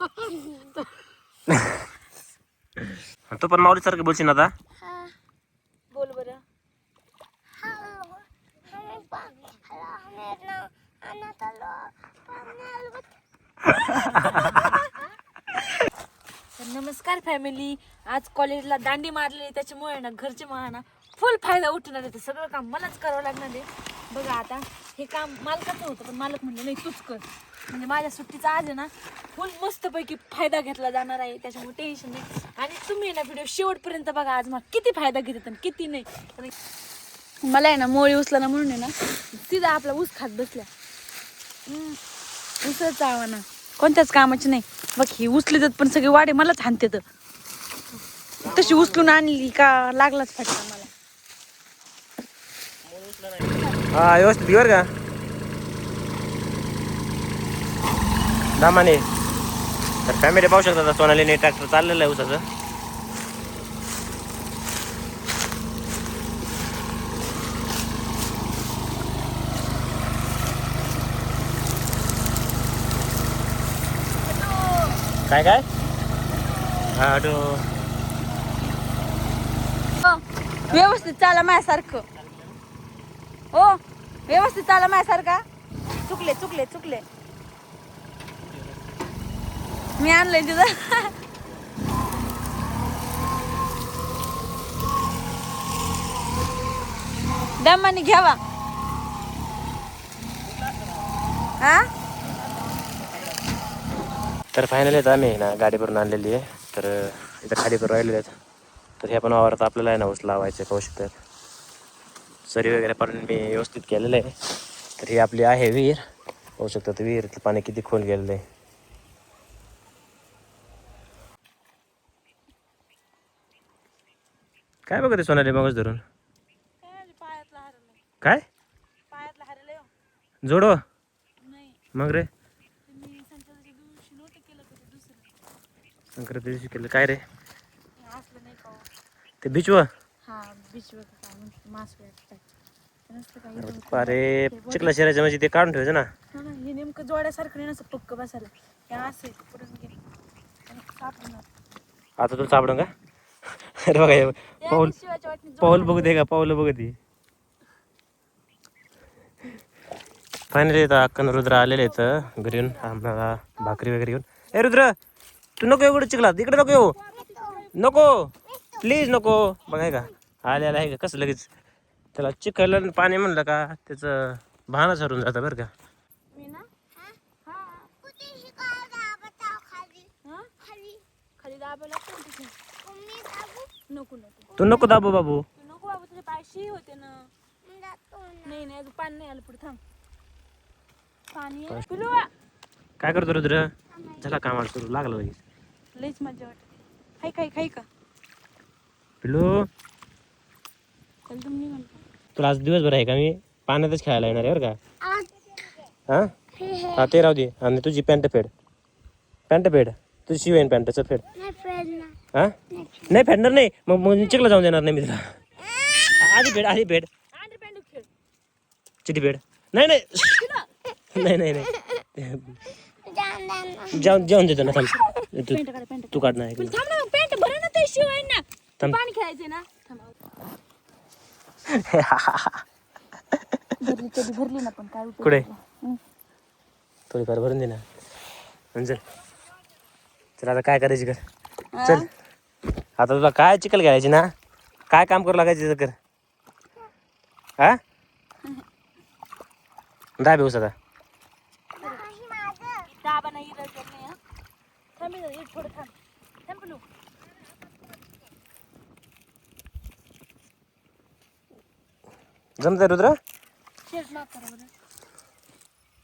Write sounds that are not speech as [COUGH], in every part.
[LAUGHS] तू पण माऊली सारखं बोलशील आता? बोल बर. नमस्कार फॅमिली आज कॉलेजला दांडी मारली त्याच्यामुळे ना घरचे मला ना फुल फायदा उठणार आहे. सगळं काम मलाच करावं लागणार आहे. बघा आता. हे काम मालकाचं होतं पण मालक म्हणले नाही तूच कर. म्हणजे माझ्या सुट्टीचा आज आहे ना फुल मस्तपैकी फायदा घेतला जाणार आहे त्याच्यामुळे टेन्शन नाही. आणि तुम्ही ना व्हिडिओ शेवटपर्यंत बघा आज मग किती फायदा घेतात आणि किती नाही. तर मला आहे ना मोळी उचला ना म्हणून आहे ना तिथं आपला ऊस खात बसल्या. उसच आवा ना कोणत्याच कामाची नाही. बघ ही उचली जात पण सगळी वाडे मलाच हानते तर तशी उचलून आणली का लागलाच फटका मला. हा व्यवस्थित घेवर का. दामाने. तर फॅमिली पाहू शकता सोनालीने ट्रॅक्टर चाललेलं आहे उसाचं काय काय? हा अडो हो, व्यवस्थित चाला माझ्यासारखं. हो. व्यवस्थित चाला माझ्यासारखा. चुकले चुकले चुकले. मी आणलंय तुझं दमाने घ्यावा. हा? तर फायनली आता आम्ही ना गाडी भरून आणलेली आहे. तर इथं खाली करून राहिलेले आहेत. तर हे पण वावरात आपल्याला आहे ना ऊस लावायचे कौशिक तर सरी वगैरे पण मी व्यवस्थित केलेलं आहे. तर ही आपली आहे विहीर. पाहू शकतात विहिरीतलं पाणी किती खोल गेलेलं आहे. काय बघते सोनाली मगच धरून? काय? जोडो नाही मग रे? संक्रांती दिवशी केलं काय रे? ते बिचव? हा बिचवर म्हणते मास नसतं. अरे चिखला शिरायचं म्हणजे ते काढून ठेवायचं ना. हो नेमकं जोड्यासारखं नाही नसं पक्क बसायला. हे असं. आता तुला सापडून का? अरे बघा पाऊल पाऊल बघू दे का? पाऊल बघू दे. फायनली आता अक्कन रुद्र आलेले आहेत घरी येऊन. आम्हाला भाकरी वगैरे घेऊन. ए रुद्र तू नको एवढं चिखला इकडे नको येऊ. नको. प्लीज नको. बघाय का? आलेला आहे का? कसं लगेच? त्याला चिखल आणि पाणी म्हणलं का त्याचं भानच हरून जातं बरं का. हा. हा? तू नको दाबू बाबू. तू नको बाबा तुझे पायशी होते ना. नाही? नाही अजून पाणी नाही आलं पुढे. थांब. पाणी. काय करतो रुद्र? झाला कामाला सुरू. लागलं लगेच. लईच मजा वाटते. खाय का? पिलू? तुला आज दिवसभर आहे का मी? पाण्यातच खेळायला येणार आहे बरं का? हा? हा ते राहू दे. आणि तुझी पॅन्ट फेड. पॅन्ट फेड. तुझी शिवेन पॅन्ट चल फेड. हा? नाही फेडणार नाही. मग मग चिकला जाऊन देणार नाही मी तुला. आधी फेड आधी फेड. चिठी फेड. नाही नाही. नाही नाही जाऊन जेवण देतो ना थांब. तू पॅन्ट काढ पॅन्ट तू काढणार थांब ना पॅन्ट भरे ना ते शिवाय ना. थांब. पाणी खेळायचे ना. भरली कधी भरली ना पण काय उपयोग कुठे? थोडीफार भरून दे ना. आणि चल. चल आता काय करायची कर? चल. आता तुला काय चिकल घ्यायची ना? काय काम करू लागायचं कर? हा दाबे ऊस आता. दाबा नाही रगत नाही हा? थांब इथं, इथं थोडं थांब. थांब पिलू. जमतंय रुद्र? शेट माफ करा बरं.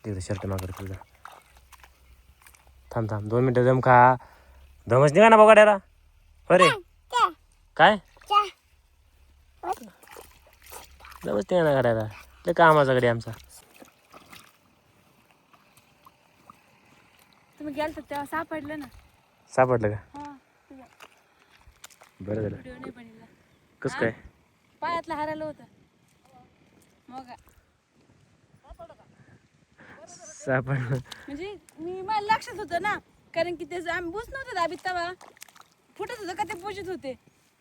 तिकडे शर्ट मागं तुझा थांब थांब. दोन मिनटं जम खा. दमच निघा ना बघाड्याला अरे काय? दमच निघा ना गाड्याला. ते कामाचा गाडी आमचा. तुम्ही गेल तर तेव्हा सापडलं ना? सापडलं का? हा तुझा बरं झालं. व्हिडिओ नाही बनवला कसं काय? पायातला हरायला होतं. मग. सापडलं म्हणजे मी मला लक्षात होतं ना कारण की त्याचं आम्ही बुज नव्हतं दाबीत तवा फुटत होतं का ते बुजत होते.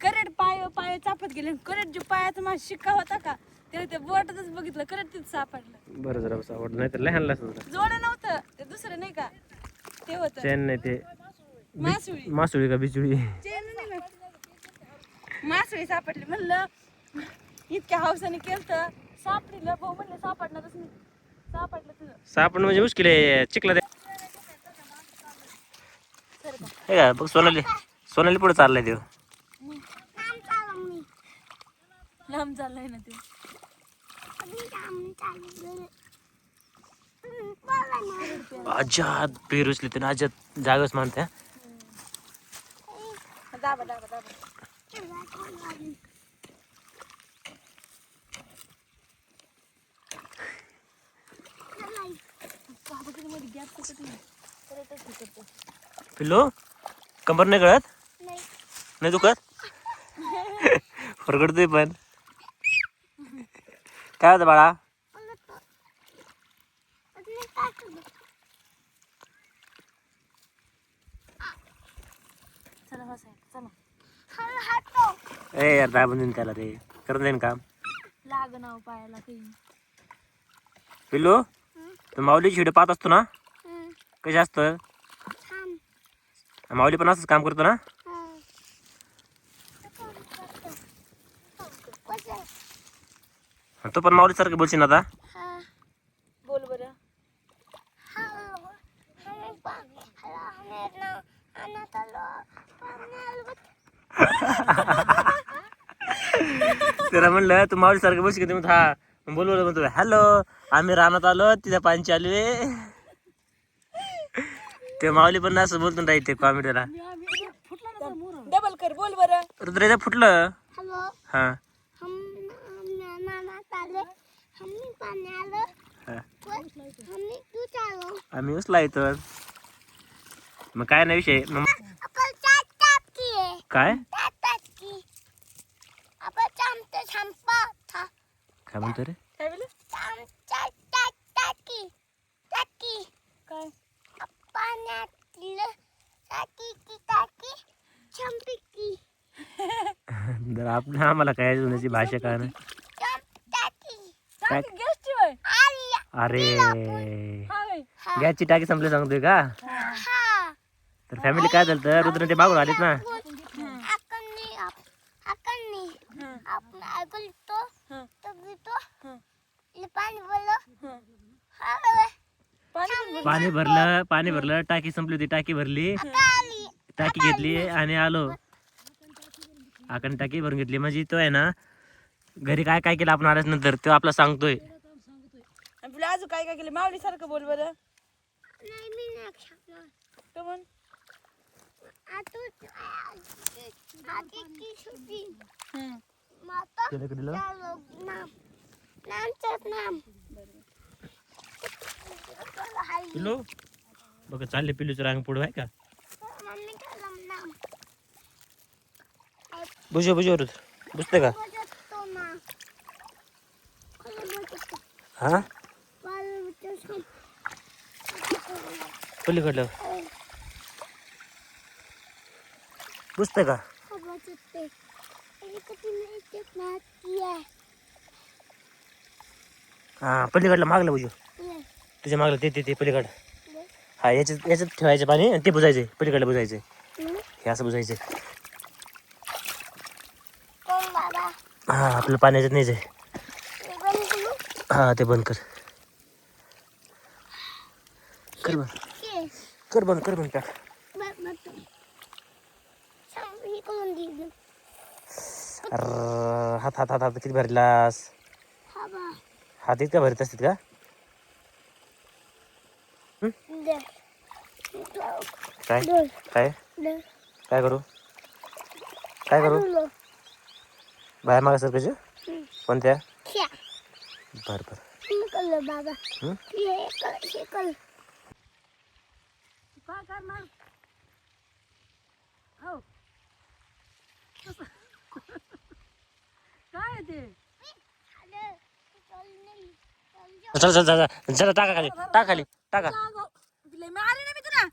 करेट पाय पाय चापत गेले. करेट जो पायाचा माझा शिक्का होता का त्याला ते बोटातच बघितलं. करेट तिथं सापडलं. बरं जरा नाही तर लय हाणला असतं. जोड नव्हतं. ते दुसरं नाही का? ते होतं. चेन नाही ते. मासुळी. मासुळी का बिचुळी चेन नाही ना. मासुळी सापडली. म्हणलं इतक्या हावसाने केलं सापडलं भाऊ म्हणलं सापडणारच नाही. सापडलं तुझं सापड म्हणजे मुश्किल आहे चिकला दे हे का बघ सोनाली सोनाली पुढे चाललाय देव लांब चाललंय ना ते. अजात पेर उचली ते अजात जागच मानते दाबा दाबा दाबा. पिल्लो कंबर नाही कळत नाही. दुखत? [LAUGHS] फरकडतोय पण. काय होतं बाळा? ए यार दाबून देईन त्याला रे करून देईन काम. लाग नाव पायाला पिल्लू? तू माऊलीची व्हिडिओ पाहत असतो ना? कशी असतं? माऊली पण असंच काम करतो ना? तो पण माऊली सारखं बोलशील ना आता बोल बरं. [LAUGHS] त्याला म्हणलं तू माऊली सारखं बोलशील का? ते म्हणतो हा. मग बोल बोल म्हणतो हॅलो आम्ही रानात आलो तिथे पाणी चालू आहे. ते माऊली पण असं बोलतो राहील ते कॉमेडीला. डबल कर बोल बरं. रुद्राचं फुटलं? हॅलो हा. हम नानात आले. हमनी पाणी आलं. हा. हमनी तू चालू आम्ही उचला इथं. मग काय नाही विषय. काय चाट टाकी आपण चामते संपा था काय म्हणतो रे? काय बोल चाम चाट टाक टाकी टाकी काय पाण्यातलं टाकी की टाकी चंपिकी जर आपल्या आम्हाला काय जुन्याची भाषा काय आली अरे गॅसची टाकी संपली सांगतोय का हा तर फॅमिली काय झालं तर रुद्र ते मागून आलीत ना अकन्नी अकन्नी आपण ऐकतो हं. तो घेतो हं. ले पाणी बोलो हं. हा पाणी भरलं पाणी भरलं टाकी संपली होती टाकी भरली. टाकी घेतली आणि आलो. आपण टाकी भरून घेतली. म्हणजे तो आहे ना घरी काय काय केलं आपण आल्याच नंतर तो आपला सांगतोय. आणि तुला अजून काय काय केलं? माऊली सारखं बोल बरं. हं. नाम. नामचं नाम. पिल्लू? बघ चालले पिल्लूचं रांग पुढं आहे का? मम्मी कलम बुजो बुजो रुद्र. बुजते का? बजतो ना हा? पलीकडलं. बुजते का? बजते एक दिन हा पलीकडलं मागलं बुजू तुझ्या मागलं ते ते ते पलीकडं. हा याच्यात याच्यात ठेवायचं पाणी आणि ते बुजायचे पलीकडलं बुजायचे हे असं बुजायचे हा आपलं पाण्याच्यात नाही जाय. हा ते बंद कर. कर बंद. कर बंद कर बंद पॅक हात हात हात हात किती भरलास? हा हात इतका भरत असतात का? काय? काय? काय करू? काय करू? बाया मागा सरकायचे कोणत्या? क्या बर बर. बाबा कल काय करणार हो काय ते? चल चल चल चल. टाका खाली. टाका खाली. टाका. आणलंय मी ना मी तुला.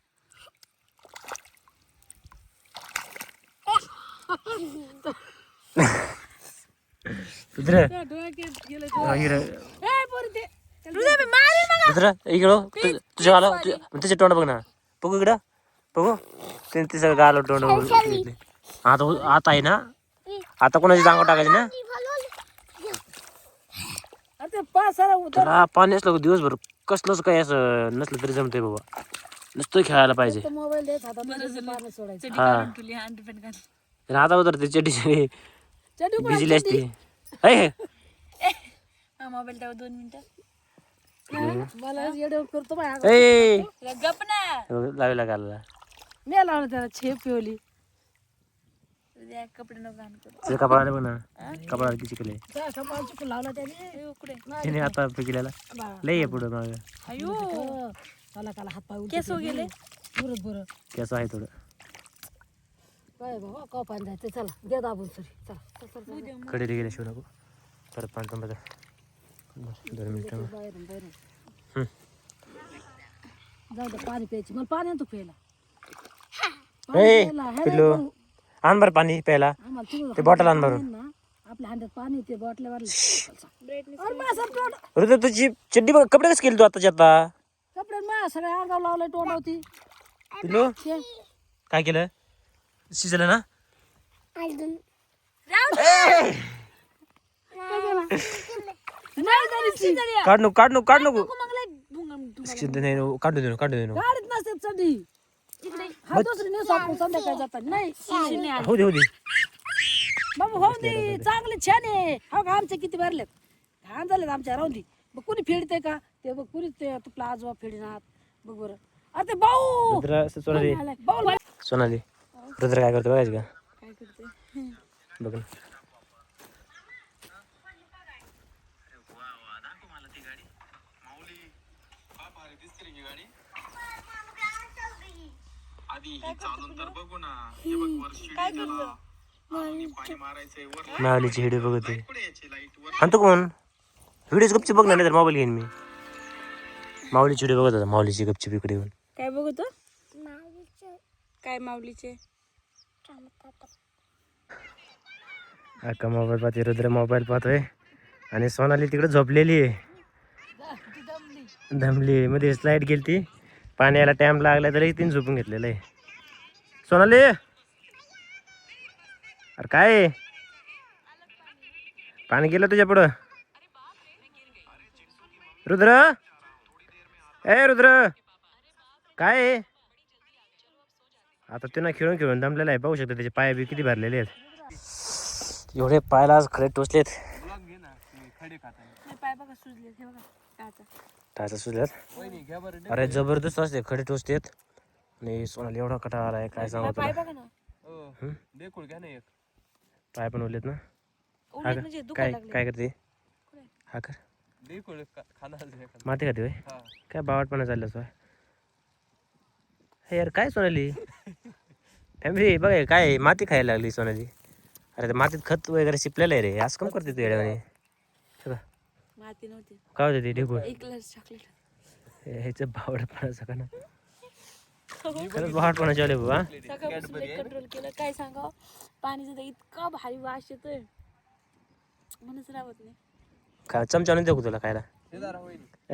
तुझ्या तोंड बघ ना. बघू इकडं. बघू. त्याने तिचं गाला तोंड आता आता आहे ना? आता कोणाची जांग टाकायची ना? पाण्यास लागू दिवसभर? कसलंच काही असं नसलं तरी जमते बाबा. नुसतं खेळायला पाहिजे. मोबाईल देत हातात पाणी सोडायचं. चड्डी हा. काढून ठेवली हंड्रेड पेंट घाल तर आता उतर ते चटी चटी चड्डी भिजली असते. ऐ, हा मोबाईल ठेवा दोन मिनिटं. मला येडे करतो बाय ऐ. गप ना. लावायला गाला मी लावलं त्याला छेप पिवली. हृदय कपडे नको घाण करू. तुझ्या कपाळाला बघ ना. कपाळाला किती केले त्या कपाळ चुकून लावला त्याने. ए, उकडे. तिने आता पिकलेला. लय आहे पुढं माग. अयो. मला काला हात पाय केस गेले बरं बरं त्याचं आहे थोडं. काय बाबा का पाणी जायचं. चला दाबून सरी. चला चल, चल, चल. कडे गेले शिव नको. परत पाच नंबर दोन मिनिटं बाहेरून बाहेरून. हम्म. जाऊ दे पाणी प्यायची. मला पाणी आणतो प्यायला. ए प्यायला, हे पिल्लू. नाही, आण बरं पाणी प्यायला. ते बॉटल आण आपल्या हांड्यात पाणी ते बॉटल तुझी चड्डी बघ कपडे कसं केली तू आताच्या आता? कपडे मा सगळ्या अंगावर लावलंय तोंडावती पिल्लू? ते काय केलं? शिजलं ना. काढ नको काढ नको काढ नको. भुंगम शिजलं नाही नको, काढू दे नको, काढू दे हा दुसरी नेस आपण संध्याकाळी जातात. नाही दे दे. बाबा हो दे. चांगले छान आहे. हो का आमचे किती भरलेत. घाण झालेत आमच्या राहून दे बघ कुणी फेडते का? ते बघ कुणी ते तुला आजोबा फेडीनात बघ बरं. अरे ते भाऊ! रुद्र सोनाली. भाऊ सोनाली रुद्र काय करतो बघायचं का? काय करते बघ ना. मावलीची व्हिडिओ बघते आणतो कोण व्हिडिओच गपची बघ ना. नाही. तर मोबाईल घेईन मी. माऊलीची व्हिडिओ बघत होता माऊलीची गपची इकडे येऊन काय बघतो? काय माऊलीचे? अक्का मोबाईल पाहते रुद्र मोबाईल पाहतोय. आणि सोनाली तिकडे झोपलेली आहे. दमली. मध्ये स्लाईड गेली ती पाणी यायला टाइम लागला तरी तिने झोपून घेतलेलं आहे. सोनाली? अरे काय? पाणी गेलं तुझ्या पुढं. रुद्र? ए रुद्र! काय? आता त्यांना खेळून खेळून दमलेला आहे. पाहू शकता त्याचे पाय बी किती भरलेले आहेत. एवढे पायाला आज खडे टोचलेत. टाचा. सुचल्यात अरे जबरदस्त असते खडे टोचतेत आणि सोनाली एवढा कटा आलाय काय सांगू पाय तुला? बघा ना. पाय पण उरलेत ना. हा उलट का? म्हणजे काय दुखायला लागले. काय करते? हा कर. माती खाते होय? काय बावटपणा चाललं तो हे यार काय सोनाली? फॅमिली बघ हे काय आहे? माती खायला लागली सोनाली. अरे ते मातीत खत वगैरे शिपलेलं आहे रे. असं कम करते तू येड्यावाने हे बघ, माती नव्हती. काय होते ते ढेकूळ. एक ग्लास चॉकलेट ह्याचं बावटपणा सगळं ना. खरंच बावटपणा चालू आहे बाबा. सकाळपासून कंट्रोल केलं. काय सांगावं पाणीचा तर इतका भारी वास येतोय. म्हणूनच राहत नाही. का चमचा आणून देऊ तुला खायला.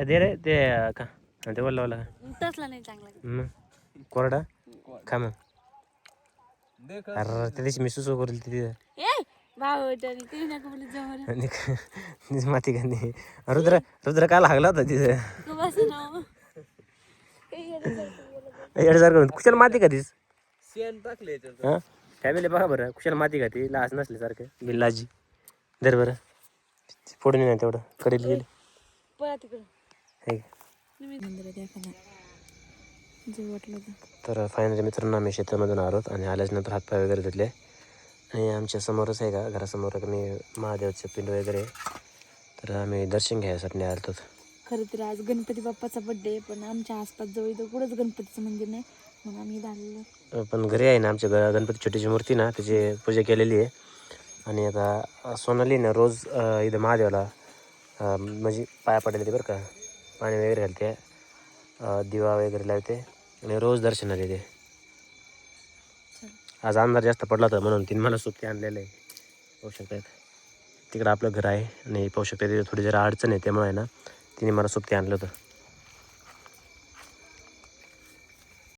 दे रे ते का हा, ते बोलला बोला तसला नाही चांगला. कोरडा? खा मग. अरे त्या दिवशी मी सुसू करेल तिथे. माती खाली रुद्र रुद्र काल हागला होता तिथं? तू बस ना येण्यासारखं कुशाल माती खातीस? हा? फॅमिली बघा बरं. कुशाल माती खाती? लास नसल्यासारखं बिल्लाजी धर बरं. फोडून नाही तेवढं. कडेल गेली पळा तिकडं. हे घे. मी मंदिरात एखादा जे वाटलं तर. फायनली मित्रांनो आम्ही शेतामधून आलोत आणि आल्याच्यानंतर हातपाय वगैरे धुतले. आणि आमच्या समोरच आहे का? घरासमोर मी महादेवाचं पिंड वगैरे आहे. तर आम्ही दर्शन घ्यायसाठी आलो खरं तर आज गणपती बाप्पाचा बर्थडे पण आमच्या आसपास जवळ इथं कुठंच गणपतीचं मंदिर नाही. म्हणून आम्ही इथं आलेलो पण घरी आहे ना आमच्या ग गणपती छोटीची मूर्ती ना त्याची पूजा केलेली आहे. आणि आता सोनाली ना रोज अ, इथं महादेवाला अ, म्हणजे पाया पडलेली बरं का पाणी वगैरे घालते अ, दिवा वगैरे लावते आणि रोज दर्शनाला येते आज अंधार जास्त पडला होता म्हणून तिने मला सुट्टी आणलेलं आहे. होऊ शकतात तिकडं आपलं घर आहे आणि पाहू शकता तिथे थोडी जरा अडचण आहे त्यामुळे आहे ना तिने मला सोबती आणलं होतं.